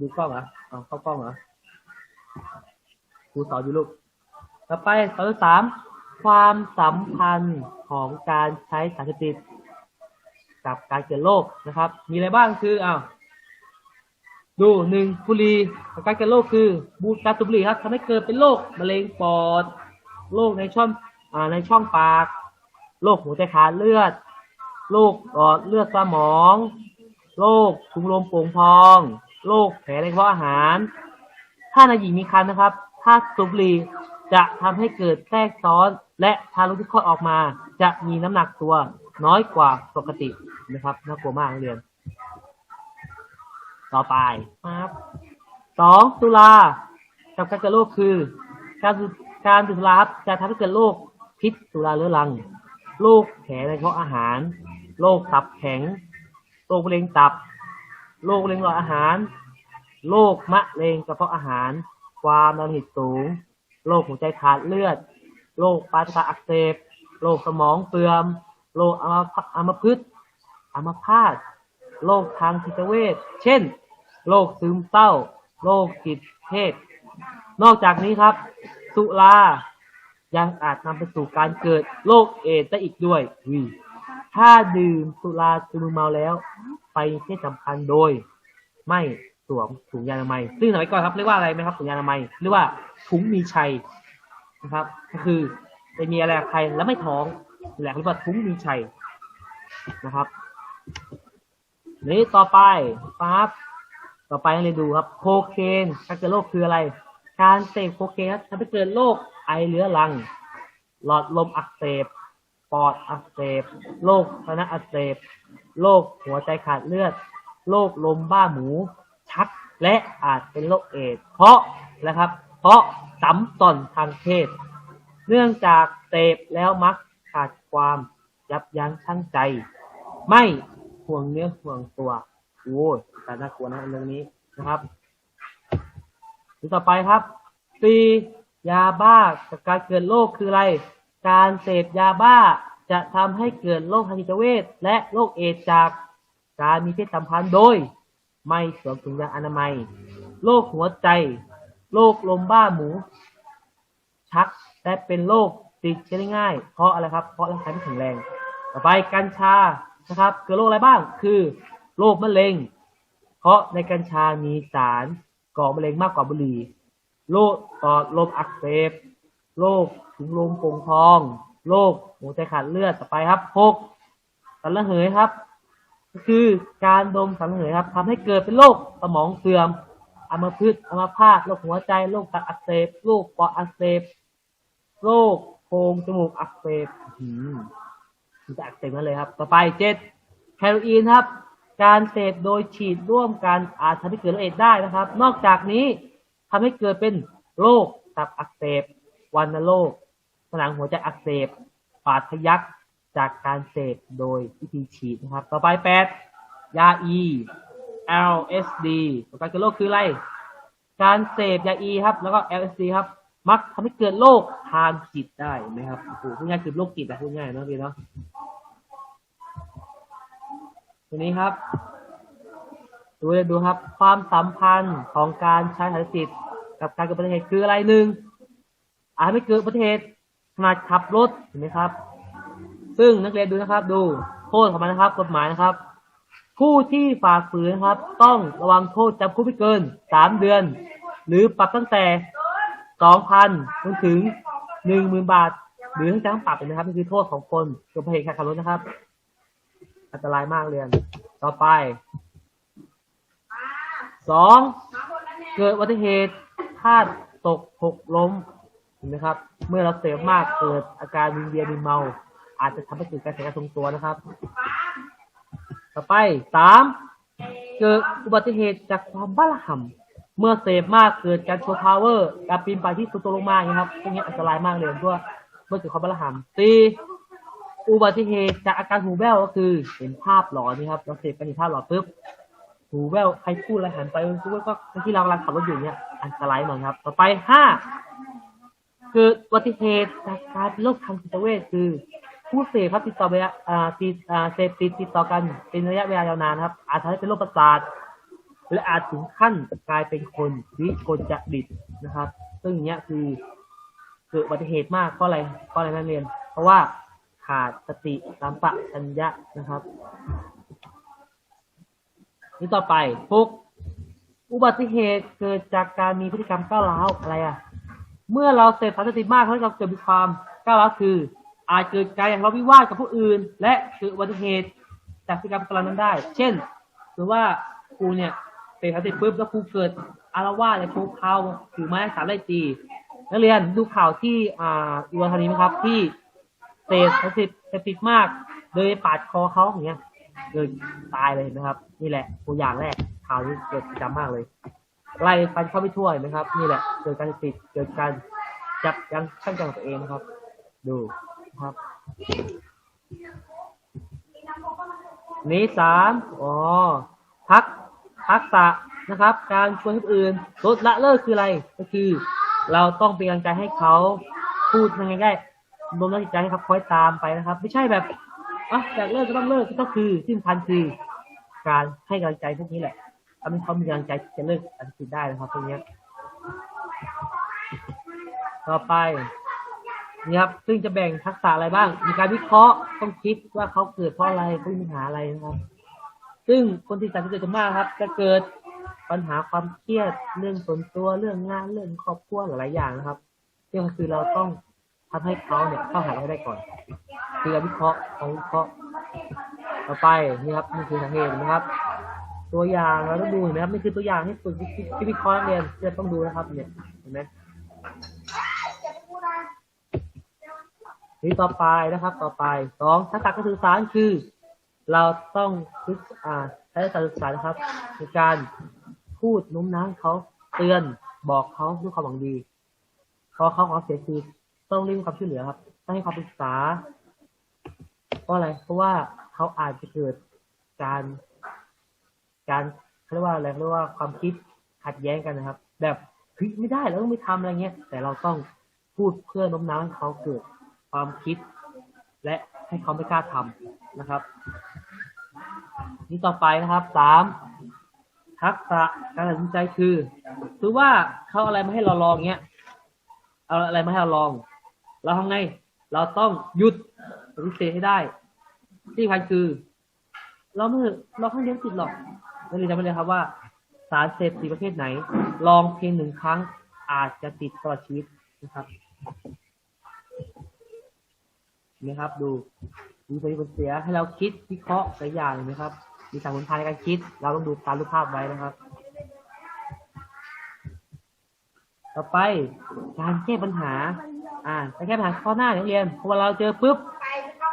ดูกล้องเหรอเอาเข้ากล้องเหรอครูสอนอยู่ลูก ต่อไปตอที่สามความสัมพันธ์ของการใช้สารเสพติดกับการเกิดโรคนะครับ มีอะไรบ้างคืออ้าวดูหนึ่งบุหรี่กับการเกิดโรคคือบูการสูบบุหรี่ครับทำให้เกิดเป็นโรคมะเร็งปอดโรคในช่องอ่าในช่องปากโรคหัวใจขาดเลือดโรคหลอดเลือดสมองโรคถุงลมโป่งพอง โรคแผลในกระเพาะอาหาร ถ้านหญิงมีครรภ์นะครับ ถ้าสูบบุหรี่จะทำให้เกิดแทรกซ้อน และทารกที่คลอดออกมา จะมีน้ำหนักตัวน้อยกว่าปกตินะครับน่ากลัวมากเรียน ต่อไปครับสองสุรากับการเกิดโรคคือ การการดื่มสุราครับจะทำให้เกิดโรคพิษสุราเรื้อรังโรคแผลในกระเพาะอาหารโรคตับแข็งโรคมะเร็งตับ โรคมะเร็งหลอดอาหารโรคมะเร็งกระเพาะอาหาร ความดันหิตสูงโรคหัวใจขาดเลือดโรคปลายประสาอักเสบโรคสมองเสื่อมโรคอัมพฤกษ์อัมพาตโรคทางจิตเวชเช่นโรคซึมเศร้าโรคจิตเภทนอกจากนี้ครับสุรายังอาจนำไปสู่การเกิดโรคเอดส์ได้อีกด้วยอุ้ยถ้าดื่มสุราจนมึนเมาแล้ว ไปเพศสัมพันธ์โดย ไม่สวมถุงยางอนามัย ซึ่งสมัยก่อนครับเรียกว่าอะไรไหมครับถุงยางอนามัยเรียกว่าถุงมีชัยนะครับ ก็คือไปมีอะไรกับใครแล้วไม่ท้องแหละเรียกว่าถุงมีชัยนะครับนี่ต่อไปปั๊บต่อไปให้เรียนดูครับ โคเคนการเกิดโรคคืออะไร การเสพโคเคนครับทำให้เกิดโรคไอเรื้อรัง หลอดลมอักเสบ ปอดอักเสบ โรคพนะอักเสบ โรคหัวใจขาดเลือด โรคลมบ้าหมู ชัก และอาจเป็นโรคเอดส์เพราะนะครับ เพราะสัมต่อนทางเพศ เนื่องจากเสพแล้วมักขาดความยับยั้งชั่งใจ ไม่ห่วงเนื้อห่วงตัวโอ้แต่น่ากลัวนะเรื่องนี้นะครับดูต่อไปครับสี่ยาบ้ากับการเกิดโรคคืออะไร การเสพยาบ้า จะทำให้เกิดโรคทางจิตเวชและโรคเอดจากการมีเพศสัมพันธ์โดย ไม่สวมถุงยางอนามัย โรคหัวใจ โรคลมบ้าหมู ชัก และเป็นโรคติดเชื้อได้ง่าย เพราะอะไรครับ เพราะร่างกายไม่แข็งแรง ต่อไปกัญชา นะครับ เกิดโรคอะไรบ้าง คือโรคมะเร็ง เพราะในกัญชามีสารก่อมะเร็งมากกว่าบุหรี่ โรคปอดลมอักเสบ โรคถุงลมโป่งพอง โรคหัวใจขาดเลือดต่อไปครับหกสันระเหยครับ ก็คือการดมสันระเหยครับทำให้เกิดเป็นโรคสมองเสื่อมอัมพฤกษ์อัมพาตโรคหัวใจโรคตับอักเสบโรคปอดอักเสบโรคโพรงจมูกอักเสบอืมจะอักเสบนั่นเลยครับ ต่อไปเจ็ดเฮโรอีนครับ การเสพโดยฉีดร่วมกันอาจทำให้เกิดโรคเอดได้นะครับ นอกจากนี้ทำให้เกิดเป็นโรคตับอักเสบวัณโรค ผนังหัวใจอักเสบปาดทะยักจากการเสพโดยวิธีฉีดนะครับ ต่อไปแปดยาอี LSD การเกิดโรคคืออะไร การเสพยาอีครับ แล้วก็ LSD ครับ มักทำให้เกิดโรคทางจิตได้ไหมครับโอ้โหพูดง่ายคือโรคจิตอะพูดง่ายเนอะพี่เนาะตัวนี้ครับดูดูครับ ความสัมพันธ์ของการใช้สารเสพติดกับการเกิดอุบัติเหตุคืออะไรหนึ่งอาจไม่เกิดอุบัติเหตุ ขณะขับรถเห็นไหมครับ ซึ่งนักเรียนดูนะครับ ดูโทษของมันนะครับ กฎหมายนะครับ ผู้ที่ฝ่าฝืนนะครับ ต้องระวังโทษจำคุกไม่เกินสามเดือน หรือปรับตั้งแต่สองพันจนถึงหนึ่งหมื่นบาท หรือทั้งจำปรับเลยนะครับนี่คือโทษของคนเกิดอุบัติเหตุขับรถนะครับ อันตรายมากเรียน ต่อไปสองเกิดอุบัติเหตุพลาดตกหกล้มเห็นไหมครับ เมื่อเราเสพมากเกิดอาการวิงเวียนมึนเมา อาจจะทำให้เกิดการเสียการทรงตัวนะครับ ต่อไปสามเกิดอุบัติเหตุจากความบ้าระห่ำเมื่อเสพมากเกิดการโชว์พาวเวอร์การปีนไปที่สุดตัวลงมาอย่างนี้ยครับพวกนี้อันตรายมากเลยเพราะว่าเมื่อเกิดความบ้าระห่ำสี่อุบัติเหตุจากอาการหูแว่วก็คือเห็นภาพหลอนนี่ครับเราเสพกันเห็นภาพหลอนปุ๊บหูแว่วใครพูดอะไรหันไปรู้ว่าก็ที่เรากำลังขับรถอยู่เนี่ยอันตรายหน่อยครับ ต่อไปห้า เกิดอุบัติเหตุจากการโรคทางจิตเวชคือ ผู้เสพครับติดต่อไปอ่าติดอ่าเสพติดติดต่อกันเป็นระยะเวลายาวนานครับ อาจทำให้เป็นโรคประสาทและอาจถึงขั้นกลายเป็นคนวิกลจริตนะครับ ซึ่งเนี้ยคือเกิดอุบัติเหตุมากเพราะอะไรเพราะอะไรนักเรียน เพราะว่าขาดสติสัมปชัญญะนะครับ นี่ต่อไปฟุกอุบัติเหตุเกิดจากการมีพฤติกรรมก้าวร้าวอะไรอะ เมื่อเราเสพสารเสพติดมากทำให้เราเกิดมีความก้าวร้าวคือ อาจเกิดการอย่างเราวิวาทกับผู้อื่น และเกิดอุบัติเหตุจากพฤติกรรมกรณนั้นได้ เช่น หรือว่าครูเนี่ยเสพสารเสพติดปุ๊บแล้วครูเกิดอารวาสเลยครูเขาถือไม้สามไล่ตีนักเรียนดูข่าวที่อ่าอุดรธานีไหมครับที่เสพสารเสพติดมากโดยปาดคอเขาอย่างเงี้ยเกิดตายเลยนะครับ นี่แหละตัวอย่างแรกข่าวนี้เกิดประจำมากเลย ไล่ฟันเข้าไปทั่วเห็นไหมครับ นี่แหละเกิดการติดเกิดการจับยังชั่งใจของตัวเองนะครับ ดูนะครับนี้สามอ๋อทักทักษะนะครับ การชวนคนอื่นลดละเลิกคืออะไร ก็คือ เราต้องเป็นกำลังใจให้เขาพูดยังไงได้โน้มน้วจิตใจให้เขาคอยตามไปนะครับ ไม่ใช่แบบอะอยากเลิกก็ต้องเลิกก็คือที่สำคัญคือ การให้กำลังใจพวกนี้แหละ ทำให้เขามีกำลังใจที่จะเลิกอันคิดได้นะครับพวกเนี้ต่อไปนี่ครับ ซึ่งจะแบ่งทักษะอะไรบ้าง มีการวิเคราะห์ต้องคิดว่าเขาเกิดเพราะอะไรเขามีปัญหาอะไรนะครับ ซึ่งคนที่สามที่เกิดจะมากครับ จะเกิดปัญหาความเครียดเรื่องส่วนตัวเรื่องงานเรื่องครอบครัวหลายอย่างนะครับที่ก็คือเราต้องทำให้เขาเนี่ยเข้าหาเราให้ได้ก่อน คือการวิเคราะห์ของวิเคราะห์ต่อไปนี่ครับนี่คือสาเหตุนะครับ ตัวอย่างเราต้องดูเห็นไหมครับนี่คือตัวอย่างที่ฝึกที่ที่วิเคราะห์นักเรียนที่เราต้องดูนะครับเนี่ยเห็นไหมนี่ต่อไปนะครับ ต่อไปสองทักษะการสื่อสารคือ เราต้องฝึกอ่าใช้ทักษะสื่อสารนะครับในการพูดโน้มน้าวเขาเตือนบอกเขาด้วยความหวังดี พอเขาขอเสียคือต้องรีบความช่วยเหลือครับ ต้องให้ความปรึกษาเพราะอะไรเพราะว่าเขาอาจจะเกิดการ การเขาเรียกว่าอะไรเรียกว่าความคิดขัดแย้งกันนะครับ แบบเฮ้ยไม่ได้เราต้องไม่ทำอะไรเงี้ย แต่เราต้องพูดเพื่อน้มน้าวให้เขาเกิดความคิด และให้เขาไม่กล้าทำนะครับ นี่ต่อไปนะครับสามทักษะการตัดสินใจคือคือว่าเขาอะไรมาให้เราลองเงี้ยเอาอะไรมาให้เราลอง เราทำไง เราต้องหยุดปฏิเสธให้ได้ ที่สำคัญคือ เราไม่เราข้างเดียวติดหรอก นักเรียนจำไว้เลยครับว่า สารเสพติดประเภทไหน ลองเพียงหนึ่งครั้งอาจจะติดตลอดชีวิตนะครับเห็นะครับ ดูมีผลผลเสียให้เราคิดวิเคราะห์หลายอย่างเห็นะครับ มีสารผลพานในการคิด เราต้องดูตามรูปภาพไว้นะครับ ต่อไปการแก้ปัญหา อ่าการแก้ปัญหาข้อหน้านักเรียนพอเราเจอปุ๊บ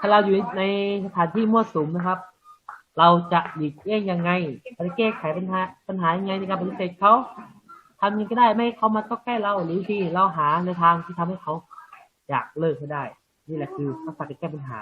ถ้าเราอยู่ในสถานที่มั่วสุมนะครับ เราจะหลีกเลี่ยงยังไงเราจะแก้ไขปัญหาปัญหายังไงในการปฏิเสธเขาทำยังไงก็ได้ไม่ให้เขามาก็ใกล้เราหรือที่เราหาในทางที่ทำให้เขาอยากเลิกให้ได้ นี่แหละคือทักษะการแก้ปัญหา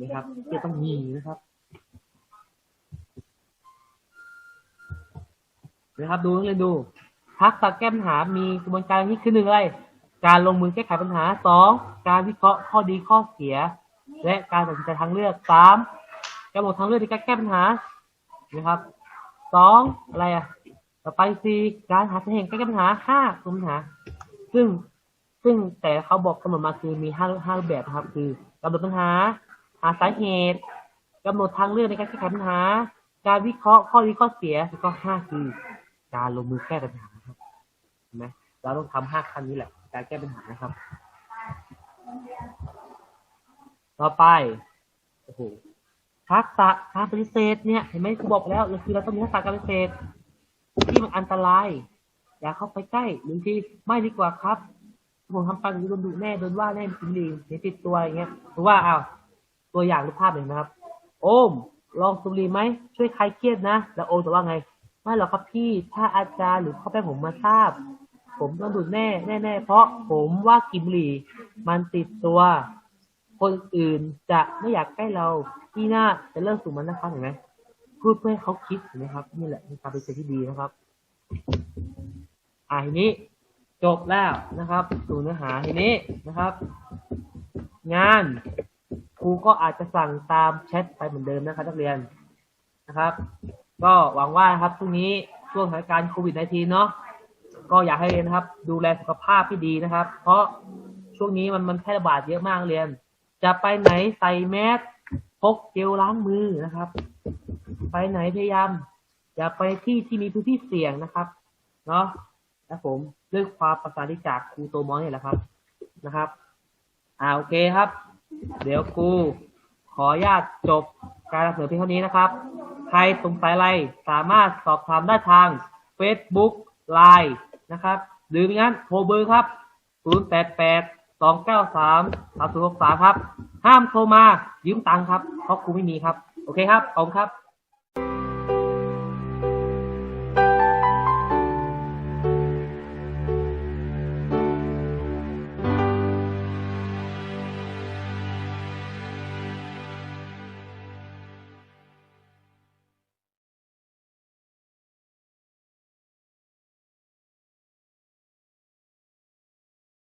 นะครับที่ต้องมีนะครับนะครับดูเรียนดูทักษะแก้ปัญหา มีกระบวนการนี้คือหนึ่งอะไร การลงมือแก้ไขปัญหาสองการวิเคราะห์ข้อดีข้อเสีย และการตัดสินใจทางเลือกสาม กำหนดทางเลือกในการแก้ปัญหานะครับสองอะไรอะต่อไปสี่การหาสาเหตุการแก้ปัญหาห้าปัญหา ซึ่งซึ่งแต่เขาบอกกำหนดมาคือมีห้าห้าแบบครับ คือกำหนดปัญหา หาสาเหตุกำหนดทางเลือกในการแก้ไขปัญหา การวิเคราะห์ข้อดีข้อเสียแล้วก็ห้าคือ การลงมือแก้ปัญหาครับเห็นไหมเราต้องทำห้าขั้นนี้แหละ การแก้ปัญหานะครับ ต่อไปโอ้โห ทักษะการปฏิเสธเนี่ยเห็นไหมครูบอกแล้วคือเราต้องมีทักษะการปฏิเสธที่มันอันตราย อย่าเข้าไปใกล้หรือที่ไม่ดีกว่าครับผมทำปหรือโดนดุแน่โดนว่าแน่จริงดีเสียติดตัวอะไรเงี้ยหรือว่าอ้าวตัวอย่างรูปภาพเห็นไหมครับ โอม ลองสุรีไหมช่วยคลายเครียดนะ แล้วโอมจะว่าไงไม่หรอกครับพี่ถ้าอาจารย์หรือพ่อแม่ผมมาทราบ ผมต้องดูดแน่แน่แน่เพราะผมว่ากินบุหรี่มันติดตัว คนอื่นจะไม่อยากใกล้เรา ที่หน้าจะเลิกสูบมันนะครับเห็นไหมพูดเพื่อให้เขาคิดเห็นไหมครับ นี่แหละเป็นการเป็นเศษที่ดีนะครับ อ่าทีนี้จบแล้วนะครับสู่เนื้อหาทีนี้นะครับ งานครูก็อาจจะสั่งตามแชทไปเหมือนเดิมนะครับนักเรียนนะครับ ก็หวังว่านะครับพรุ่งนี้ช่วงสถานการณ์โควิด -19 เนาะก็อยากให้เรียนนะครับ ดูแลสุขภาพที่ดีนะครับ เพราะช่วงนี้มันมันแพร่ระบาดเยอะมากเรียน จะไปไหนใส่แมส กเจลล้างมือนะครับ ไปไหนพยายาม อย่าไปที่ที่มีพื้นที่เสี่ยงนะครับเนาะนะผมด้วยความประสานที่จากครูโตมอนเนี่ยแหละครับนะครับอ่าโอเคครับ เดี๋ยวครูขออนุญาตจบการนำเสนอเพียงเท่านี้นะครับ ใครสงสัยอะไรสามารถสอบถามได้ทาง Facebook Line นะครับ หรือไม่งั้นโทรเบอร์ครับ 088 293 3063 ครับ ห้ามโทรมายืมตังค์ครับเพราะครูไม่มีครับ โอเคครับขอบคุณครับ